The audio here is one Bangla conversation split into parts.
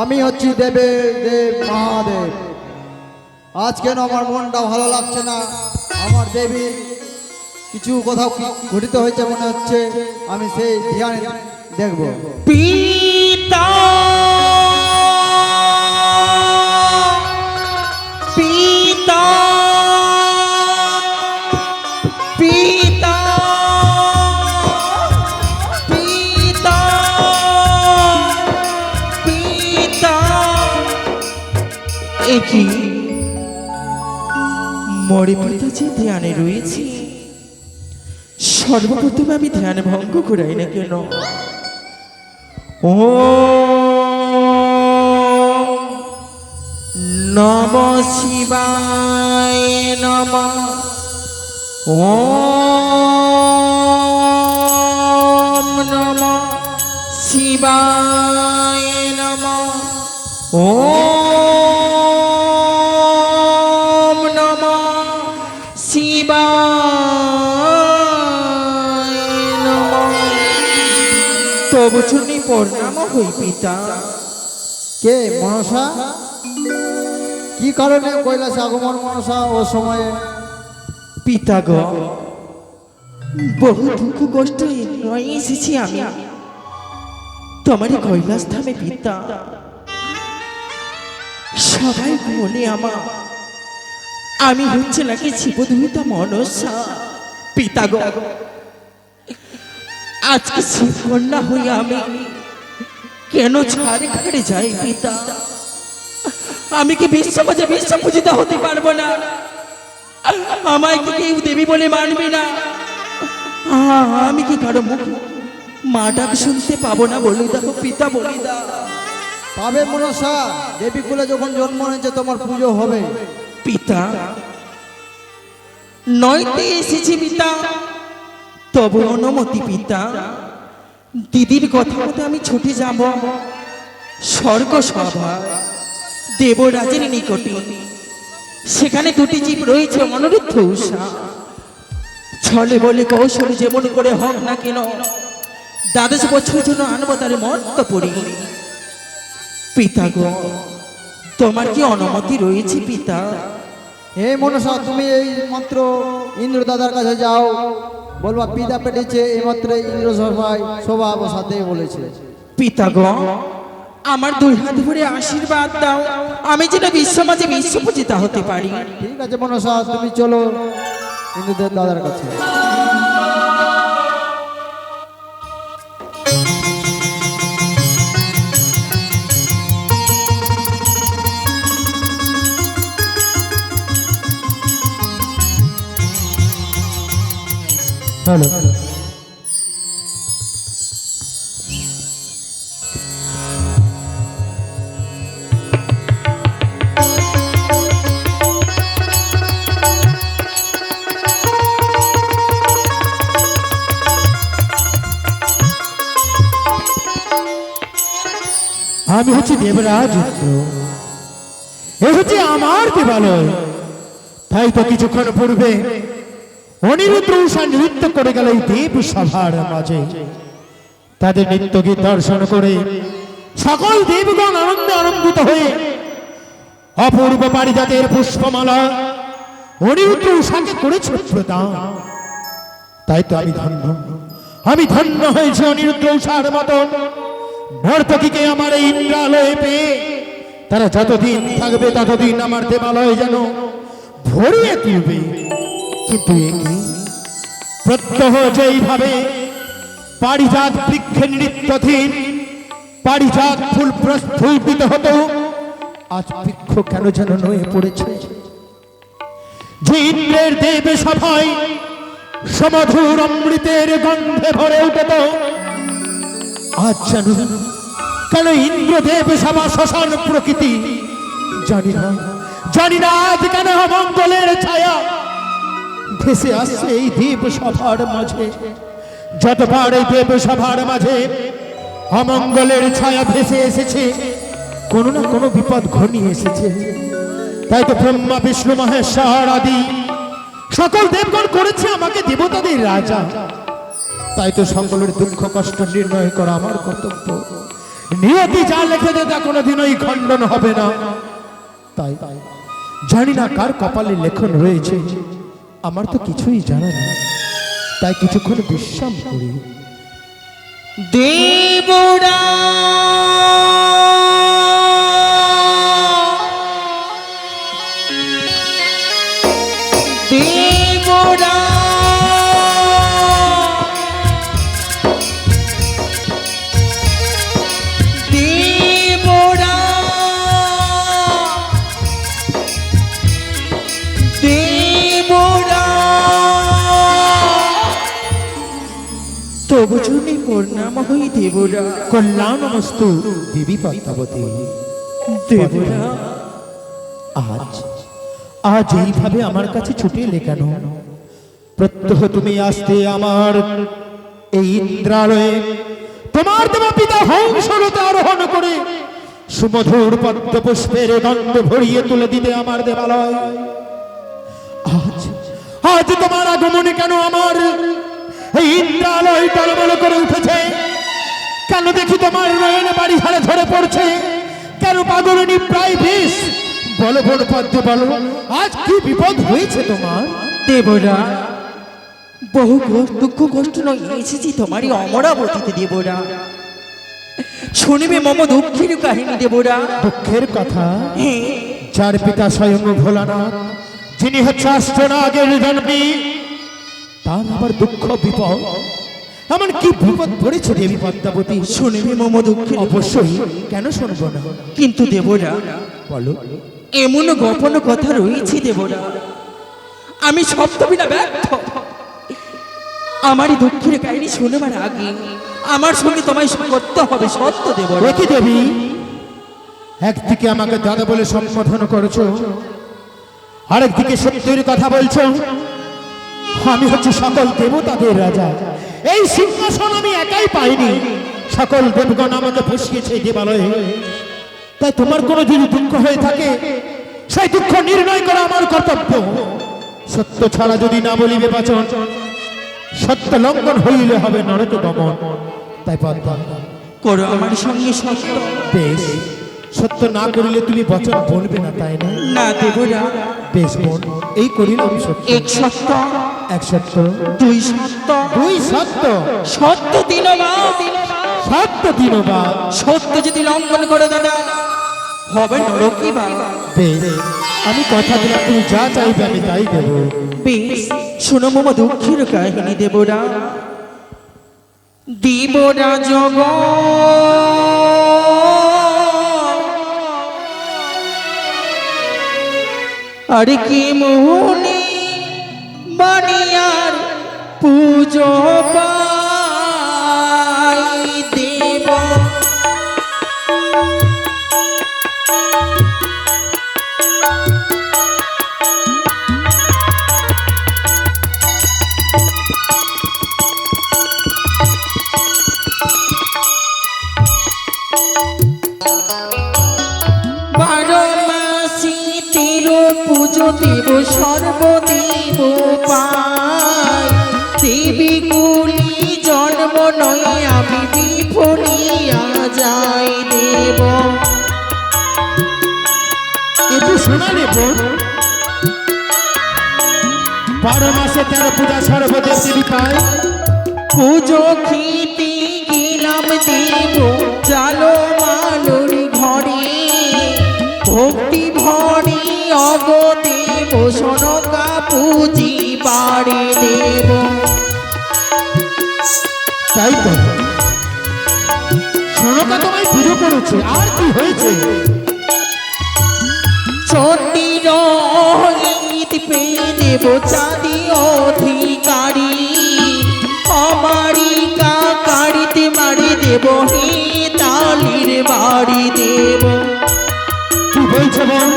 আমি হচ্ছি দেবে, দেব মহাদেব। আজকে আমার মনটা ভালো লাগছে না। আমার দেবী কিছু কোথাও ঘটিত হয়েছে মনে হচ্ছে। আমি সেই ধ্যান দেখব। পিতা পিতা মরে পিতাজি ধ্যানে রয়েছে। সর্বপ্রথমে আমি ধ্যান ভঙ্গ করাই না কেন? ও নম শিবায় নম। ও নম শিবায় নম। ও তবু শুনি প্রণাম হই পিতা। কে মনসা? কি কারণে কৈলাসে আগমন মনসা ও সময়ে? পিতা গো বহু দুঃখ কষ্টে নয় এসেছি আমি। তোমারই কৈলাস ধামে পিতা। সবাই বলে আমার আমি হচ্ছে নাকি শিবধূতা মনসা। পিতা গো আজকে শিবকন্যা হই আমি। কেন ছাড়ে খাড়ে যাই পিতা? আমি কি বিশ্ব মাঝে বিশ্ব পূজিত হতে পারব না? আমায় কি কেউ দেবী বলে মানবে না? আমি কি কারও মুখ মা ডাক শুনতে পাবো না বলি দেখো পিতা বলি দা। পাবে মনসা দেবী কুলে যখন জন্ম হয়েছে তোমার পুজো হবে। পিতা নয়তে এসেছি পিতা। তবু অনুমতি পিতা। দিদির কথা মতো আমি ছুটে যাব স্বর্গ সভা দেবরাজের নিকটে। সেখানে দুটি জীব রয়েছে অনুরুদ্ধ উষা ছলে বলে কৌশলে যেমন করে হোক না কেন, দ্বাদশ বছর জন্য আনব তার মর্ত পড়ি। পিতা গো তোমার কি অনুমতি রয়েছে পিতা? হে মনসা, তুমি এই মাত্র ইন্দ্র দাদার কাছে যাও। বলবা পিতা পেটেছে এই মাত্র ইন্দ্র সভায় শোভা বসাতে বলেছে। পিতা গো আমার দুই হাত ভরে আশীর্বাদ দাও। আমি যেন বিশ্ব মাঝে বিশ্ব পূজিতা হতে পারি। ঠিক আছে মনসা তুমি চলো। হিন্দুদের দাদার কাছে। হ্যালো আমি হচ্ছি দেবরাজ। এ হচ্ছে আমার দেবালয়। তাই তো কিছুক্ষণ পূর্বে অনিরুদ্র উষা নৃত্য করে গেল এই দেব সভার মাঝে। তাদের নৃত্য দর্শন করে সকল দেবগণ আনন্দে আনন্দিত হয়ে অপূর্ব পারিজাতের পুষ্পমালা অনিরুদ্র উষাকে করেছে প্রদান। তাই তো আমি ধন্য। আমি ধন্য হয়েছি অনিরুদ্র উষার মতন নর্তকীকে আমার এই ইন্দ্রালয়ে পেয়ে। তারা যতদিন থাকবে ততদিন আমার দেবালয় যেন ভরিয়ে তুলবে। কিন্তু এ কি? প্রত্যহ যেইভাবে পারিজাত বৃক্ষে নৃত্যধীন পারিজাত ফুল প্রস্ফুটিত হতো, আজ বৃক্ষ কেন যেন নয়ে পড়েছে? যে ইন্দ্রের দেবে সভায় সমধুর অমৃতের গন্ধে ভরে উঠত, আজ জানো কেন ইন্দ্রদেব সভা শ্মশান প্রকৃতি জানি না জানি না আজ কেন অমঙ্গলের ছায়া ভেসে আসছে এই দেব সভার মাঝে। যতবার এই দেব সভার মাঝে অমঙ্গলের ছায়া ভেসে এসেছে, কোনো না কোনো বিপদ ঘনিয়ে এসেছে। তাই তো ব্রহ্মা, বিষ্ণু, মহেশ্বর আদি সকল দেবগণ করেছে আমাকে দেবতাদের রাজা। তাই তো সকলের দুঃখ, কষ্ট, নির্ণয় করা আমার কর্তব্য। নিয়তি যা লেখে দে তা কোনোদিনই খণ্ডন হবে না। তাই জানি না কার কপালে লেখন রয়েছে। আমার তো কিছুই জানা নেই। তাই কিছুক্ষণ বিশ্রাম করি। দেবরা হই দেবরা। কল্যাণমস্তু দেবী পদ্মাবতী। দেবরা। আজ আজ এইভাবে আমার কাছে ছুটে এলে কেন? প্রত্যহ তুমি আসতে আমার এই ইন্দ্রালয়ে। তোমার দেবা পিতা হংসরতে আরোহণ করে সুমধুর পদ্ম পুষ্পের গন্ধ ভরিয়ে তুলে দিতে আমার দেবালয়। আজ আজ তোমার আগমনে কেন আমার? এই ইন্দ্রালয় টলমল করে উঠেছে। কেন দেখি তোমার নয়নে বাড়ি হারে ধরে পড়ছে? কেন পাগলনি প্রায় বিষ? বলো বলো পদ্ম বলো। আজ কি বিপদ হয়েছে তোমার? দেবরা বহু দুঃখ কষ্ট নয় এসেছি তোমারই অমরাবতীতে দেবরা। শুনবে মম দুঃখের কাহিনী দেবরা। দুঃখের কথা? হ্যাঁ। যার পিতা স্বয়ং ভোলানাথ যিনি হচ্ছে অষ্টনাগের জন্মী তার আবার দুঃখ বিপদ? এমন কি বিপদ পড়েছে দেবী পদ্মাবতী শুনবি মম দুঃখের অবশ্যই। কেন শুনব না? কিন্তু দেবরা বলো। এমন গোপন কথা রয়েছে দেবরা। আমি সপ্তমিনা ব্যর্থ। আমারই দুঃখের কাহিনী শুনবার আগে আমার সঙ্গে তোমায় করতে হবে সত্য দেবরা। রেখে দেবী? একদিকে আমাকে দাদা বলে সম্বোধন করেছ আরেকদিকে সত্যের কথা বলছো। আমি হচ্ছে সকল দেবতাদের রাজা। এই সিংহাসন আমি একাই পাইনি। সকল দেবগণ আমাকে বসিয়েছে দেবালয়ে। তাই তোমার কোনো যদি দুঃখ হয়ে থাকে সেই দুঃখ নির্ণয় করা আমার কর্তব্য। সত্য ছাড়া যদি না বলিবে বাচন সত্য লঙ্ঘন হইলে হবে নরকে গমন। তাই করো আমার সঙ্গে সত্য। বেশ। সত্য না করিলে তুমি বচন বলবে না তাই না? না দেবরা বেশ বোন এই সত্য। এক সত্য এক সত্য। দুই সত্য। দুই সত্য। সত্য দিনবা সত্য দিনবা সত্য যদি লঙ্ঘন করে দাদা হবে নরকি বা বেশ আমি কথা দিলাম তুমি যা চাইবে আমি তাই দেবো। বেশ শোনো মম দুঃখের কাহিনী দেবরা। দেবরা জগ আর কি মোহনী বানিয়ার পুজো পাই আমি বিফলিয়া যাই দেব। একটু শোনালে বোন বারো মাসে তেরো পূজা সর্বদেব দেবী পায়। পুজো খেতে গেলাম দেব। চালো মালুর ঘরে। ভক্তি ভরে অগ দেব সনকা পুজি বাড়ি দেব। তাই তো। সোনকা তোমায় পুজো করেছে। আর কি হয়েছে? চন্ডির ইঙ্গিত পেয়ে দেব চাঁদি অধিকারী। আমারি কাকারিতে মারি দেব হে তালির বাড়ি দেব। কি বলছে বোন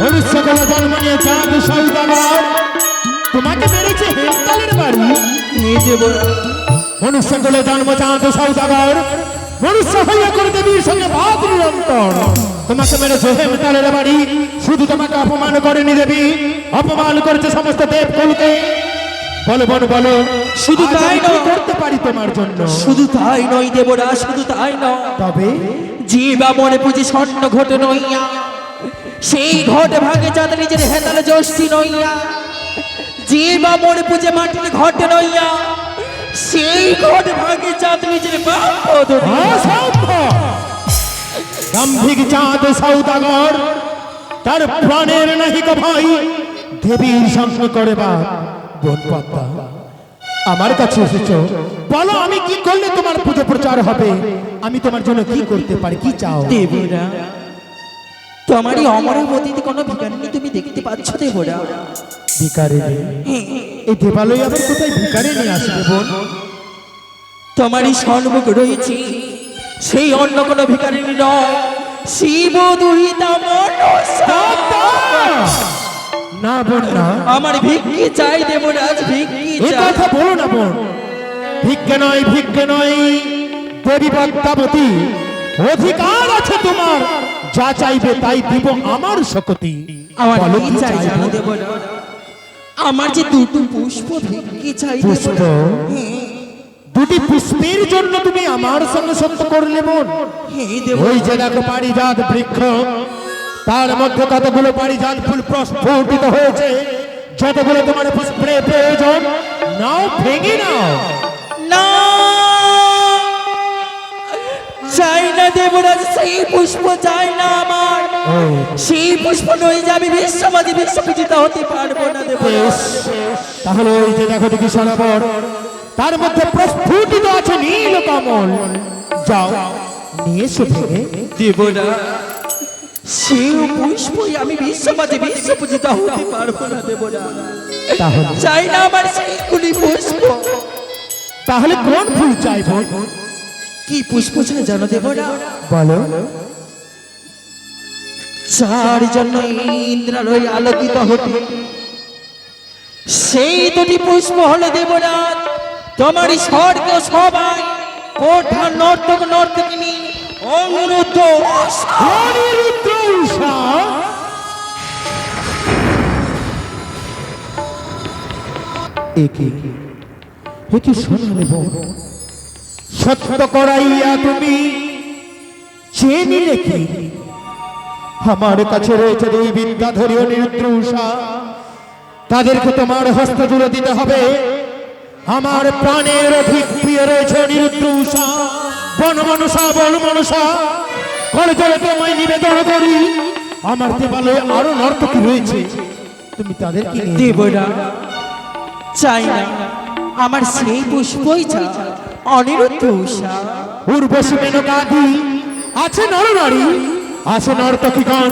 ভবিষ্যৎ জন্ম নিয়ে চাঁদ সৌদাগর তোমাকে মেরেছে হেমতালের বাড়ি? হে দেব। মনুষ্যকুলে জন্ম চাঁদ সৌদাগর মনুষ্য হইয়া করে দেবীর সঙ্গে ভাব নিরন্তর। তোমাকে মেরেছে হেমতালের বাড়ি শুধু তোমাকে অপমান করেনি দেবী। অপমান করেছে সমস্ত দেব দেবকুলকে। বলো বলো বলো শুধু তাই নয়। করতে পারি তোমার জন্য? শুধু তাই নয় দেবরা শুধু তাই নয়। তবে? যে বা মনে পুজে স্বর্ণ ঘট নইয়া। সেই ঘট ভাগে যাদের নিজের হেতালে যষ্টি নইয়া। যে বা মনে পুজে মাটির ঘট নইয়া। সেই ঘট ভাগে যাদের নিজের। অসম্ভব গাম্ভীর চাঁদ সৌদাগর তার প্রাণের নাহি ভাই দেবীর সঙ্গ করে বা বোন আমার কাছে এসেছ বলো আমি কি করলে তোমার পুজো প্রচার হবে? আমি তোমার জন্য কি করতে পারি কি চাও? দেবরা তোমারই অমরাবতীতে কোনো ভিখারিনী তুমি দেখতে পাচ্ছ দেবরা? ভিকারে এই দেবালয় আবার কোথায় ভিকারে নিয়ে আসবে বোন? তোমারই সন্মুখ রয়েছে। সেই অন্য কোনো ভিখারিনী নয়। শিব দুহিতা না বোন না। আমার ভিক্ষি চাই দেবরাজ ভিক্ষি এ চাই। কথা বলো না বোন। ভিক্ষে নয় ভিক্ষে নয়। পদ্মাবতী অধিকার আছে তোমার। যা চাইবে তাই দিব আমার শক্তি। আমার চাই দেবরাজ? আমার যে দুটো পুষ্প ভিক্ষি চাই পুষ্প? দুটি পুষ্পের জন্য তুমি আমার সঙ্গে সত্য করলে বোন হে ওই যে দেখো পারিজাত বৃক্ষ তার মধ্যে কতগুলো পারিজাত ফুল প্রস্ফুটিত হয়েছে? যতগুলো তোমার পুষ্পের প্রয়োজন নাও ভেঙে নাও। না দেবরাজ সেই পুষ্প চাই না আমার। সেই পুষ্প নয় যে আমি বিশ্ববাদী বিশ্বপূজিতা হতে পারব না দেবরাজ। তাহলে ওই যে দেখো দেখি সরোবর তার মধ্যে প্রস্ফুটিত আছে নীল কমল। যাও নিয়ে এসো ভেঙে দেবরা সেই পুষ্পই আমি বিশ্ববাদী বিশ্বপূজিতা হতে পারব না দেবরা তাহলে চাই না আমার সেইগুলি পুষ্প। তাহলে কোন ফুল চাইব? কি পুষ্প চাই জানো দেবরা বলো। চার জন্য ইন্দ্রালয় আলোকিত হতে। সেই দুটি পুষ্প হলো দেবরাজ তোমারই স্বর্গ সবাই কোঠা নর্তক নর্তকিনী অনিরুদ্ধ অনিরুদ্ধ উষা একে একে সত্য করাইয়া তুমি চেনি রেখে আমার কাছে রয়েছে দুই বিদ্যাধরী অনিরুদ্ধ উষা তাদেরকে তোমার হস্ত জুড়ে দিতে হবে। আমার প্রাণের অধিক প্রিয় রয়েছে অনিরুদ্ধ উষা বন মনসা বন মনসা করে জলে তোমায় নিবেদন করি। আমার দেবালয়ে আরও নর্তকী রয়েছে। তুমি তাদেরকে নিয়ে দেবরা চাই না আমার সেই পুষ্পই চাই। অনিরুদ্ধ উষা উর্বশী মেনকাদি আছে নরনারী আছে নর্তকীগণ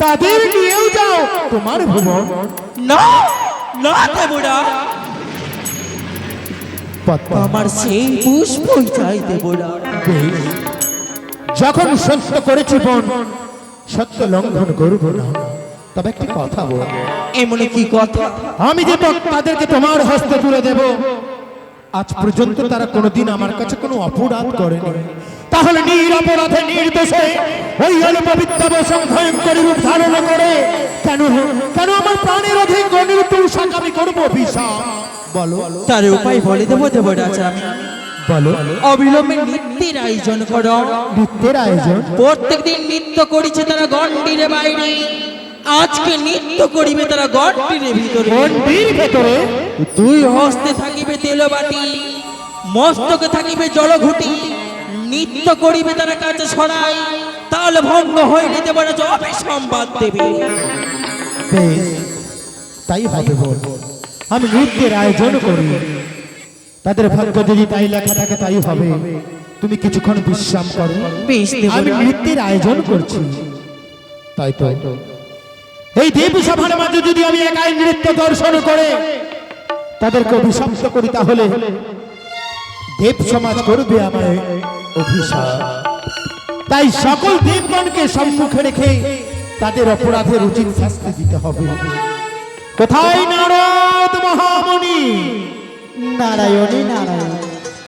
তাদের নিয়েও যাও তোমার ভুবন। না না দেবরা। আমার সেই পুষ্পই চাই দেবরা। যখন সত্য করেছি বোন সত্য লঙ্ঘন করব না। তবে একটি কথা বল এমন কি কথা? আমি যে তাদেরকে তোমার হস্তে তুলে দেব। আজ পর্যন্ত তারা কোনোদিন আমার কাছে কোনো অপরাধ করেনি। তাহলে নিরপরাধে নির্দোষে ওই অল্প বিদ্যাবসং ভয়ঙ্কর রূপ ধারণ করে কেন কেন আমার প্রাণের অধিক উষাক আমি করব অভিশাপ? বলো। তার উপায় বলে দেবো দেবরাজ আমি। বলো। অবিলম্বে নৃত্যের আয়োজন করো। নৃত্যের আয়োজন? প্রত্যেক দিন নৃত্য করিছে তারা গন্ডির বাইরে। আজকে নৃত্য করিবে তারা গন্ডির ভিতরে। মন্দির ভেতরে? দুই হস্তে থাকিবে তেলবাটি মস্তকে থাকিবে জলঘুটি নৃত্য করিবে তারা কাছে ছড়াই তাল ভঙ্গ হইলে দেবরা জবে সম্বাদ দেবে। তাই হবে বল। আমি নৃত্যের আয়োজন করি। তাদের ভাগ্য যদি তাই লেখা থাকে তাই হবে। তুমি কিছুক্ষণ বিশ্রাম করো। আমি নৃত্যের আয়োজন করছি। তাই তো। এই দেব সভার মাঝে যদি আমি একাই নৃত্য দর্শন করে তাদেরকে অভিশপ্ত করি তাহলে দেব সমাজ করবে আমায় অভিশাপ। তাই সকল দেবগণকে সম্মুখে রেখে তাদের অপরাধের উচিত শাস্তি দিতে হবে। কোথায় নারদ মহামণি? নারায়ণী, নারায়ণ।